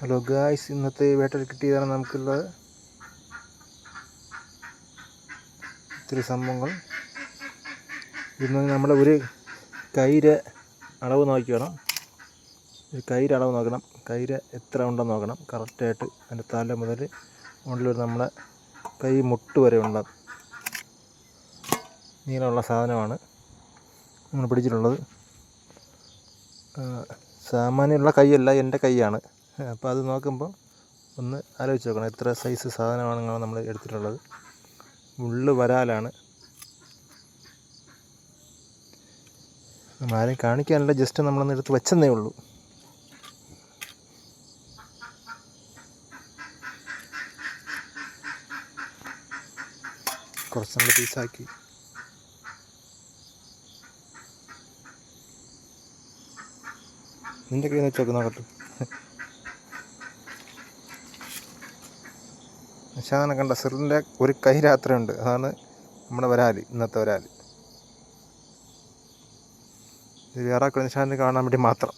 Hello guys ഇന്നത്തെ വേട്ടയിൽ കിട്ടിയതാണ് നമുക്കുള്ളത് ഇത്തിരി സംഭവങ്ങൾ. ഇന്ന് നമ്മുടെ ഒരു കൈര അളവ് നോക്കി വേണം. ഒരു കൈര അളവ് നോക്കണം. കൈര എത്ര ഉണ്ടെന്ന് നോക്കണം. കറക്റ്റായിട്ട് അതിന്റെ തല മുതൽ ഉള്ളിൽ നമ്മളെ കൈ മുട്ട് വരെ ഉണ്ട് നീളമുള്ള സാധനമാണ് നമ്മൾ പിടിച്ചിട്ടുള്ളത്. സാമാന്യമുള്ള കൈയല്ല എന്റെ കൈയാണ്. അപ്പോൾ അത് നോക്കുമ്പോൾ ഒന്ന് ആലോചിച്ച് നോക്കണം എത്ര സൈസ് സാധനമാണ് നമ്മൾ എടുത്തിട്ടുള്ളത്. മുള്ള് വരാലാണ്. നമ്മളാരും കാണിക്കാനല്ല ജസ്റ്റ് നമ്മളൊന്ന് എടുത്ത് വെച്ചെന്നേ ഉള്ളൂ. കുറച്ച് നമ്മൾ പീസാക്കി നിന്റെ കയ്യിൽ നിന്ന് വെച്ചൊക്കെ നോക്കട്ടെ. നിശാദനെ കണ്ട സിറിന്റെ ഒരു കൈ രാത്രിയുണ്ട് അതാണ് നമ്മുടെ വരാൽ ഇന്നത്തെ വരാൽ. ഇത് വേറെ നിശാദിനെ കാണാൻ വേണ്ടി മാത്രം.